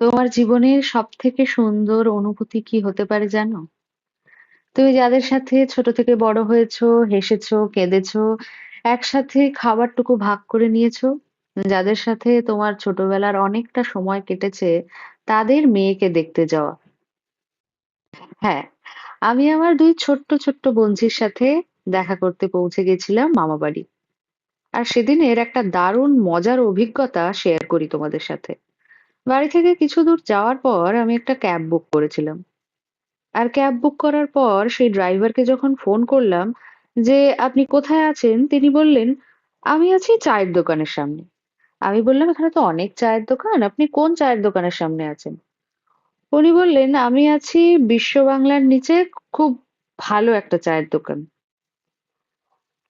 তোমার জীবনের সবথেকে সুন্দর অনুভূতি কি হতে পারে জানো? তুমি যাদের সাথে ছোট থেকে বড় হয়েছো, হেসেছো, কেঁদেছো, একসাথে খাবারটুকু ভাগ করে নিয়েছো, যাদের সাথে তোমার ছোটবেলার অনেকটা সময় কেটেছে, তাদের মেয়েকে দেখতে যাওয়া। হ্যাঁ, আমি আমার ২ ছোট্ট, ছোট্ট বোনঝির সাথে দেখা করতে পৌঁছে গেছিলাম মামাবাড়ি। আর সেদিনের একটা দারুণ মজার অভিজ্ঞতা শেয়ার করি তোমাদের সাথে। বাড়ি থেকে কিছু দূর যাওয়ার পর আমি একটা ক্যাব বুক করেছিলাম। আর ক্যাব বুক করার পর সেই ড্রাইভারকে যখন ফোন করলাম যে, "আপনি কোথায় আছেন?" তিনি বললেন, "আমি আছি চায়ের দোকানের সামনে।" আমি বললাম, "এখানে তো অনেক চায়ের দোকান। আপনি কোন চায়ের দোকানের সামনে আছেন?" উনি বললেন, "আমি আছি বিশ্ব বাংলার নিচে খুব ভালো একটা চায়ের দোকান।"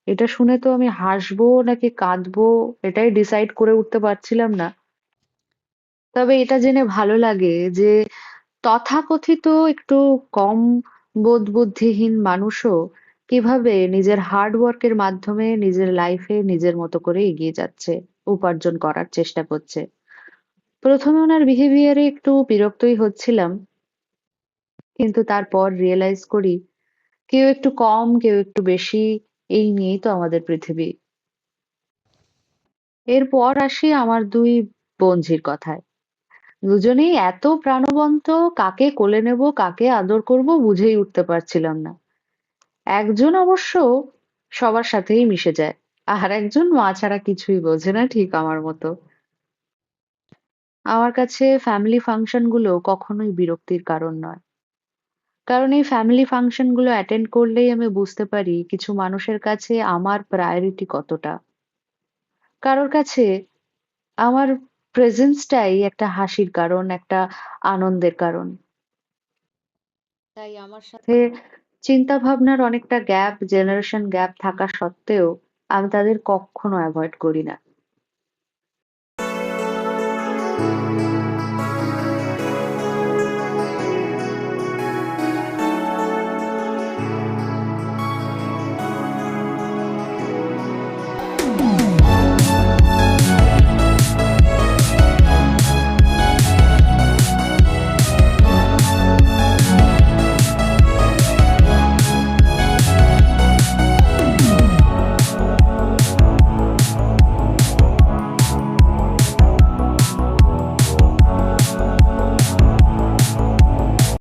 এটা শুনে তো আমি হাসবো নাকি কাঁদবো এটাই ডিসাইড করে উঠতে পারছিলাম না। তবে এটা জেনে ভালো লাগে যে তথাকথিত একটু কম বোধ-বুদ্ধিহীন মানুষও কীভাবে নিজের হার্ড ওয়ার্ক এর মাধ্যমে নিজের লাইফে নিজের মতো করে এগিয়ে যাচ্ছে, উপার্জন করার চেষ্টা করছে। ১ম এ উনার বিহেভিয়ার একটু বিরক্তই হচ্ছিলাম। কিন্তু তারপর রিয়ালাইজ করি কেউ একটু কম, কেউ একটু বেশি এই নিয়েই তো আমাদের পৃথিবী। এরপর আসি আমার ২ বোনঝির কথায়। দুজনেই এত প্রাণবন্ত, কাকে কোলে নেব, কাকে আদর করব বুঝেই উঠতে পারছিলাম না। একজন অবশ্য সবার সাথেই মিশে যায়। আর একজন মা ছাড়া কিছুই বোঝে না ঠিক আমার মতো। আমার কাছে ফ্যামিলি ফাংশনগুলো কখনোই বিরক্তির কারণ নয়। কারণ এই ফ্যামিলি ফাংশনগুলো অ্যাটেন্ড করলেই আমি বুঝতে পারি কিছু মানুষের কাছে আমার প্রায়োরিটি কতটা। কারোর কাছে আমার প্রেজেন্স টাই একটা হাসির কারণ, একটা আনন্দের কারণ। তাই আমার সাথে চিন্তা ভাবনার অনেকটা গ্যাপ, জেনারেশন গ্যাপ থাকা সত্ত্বেও আমি তাদের কক্ষনো এভয়েড করি না।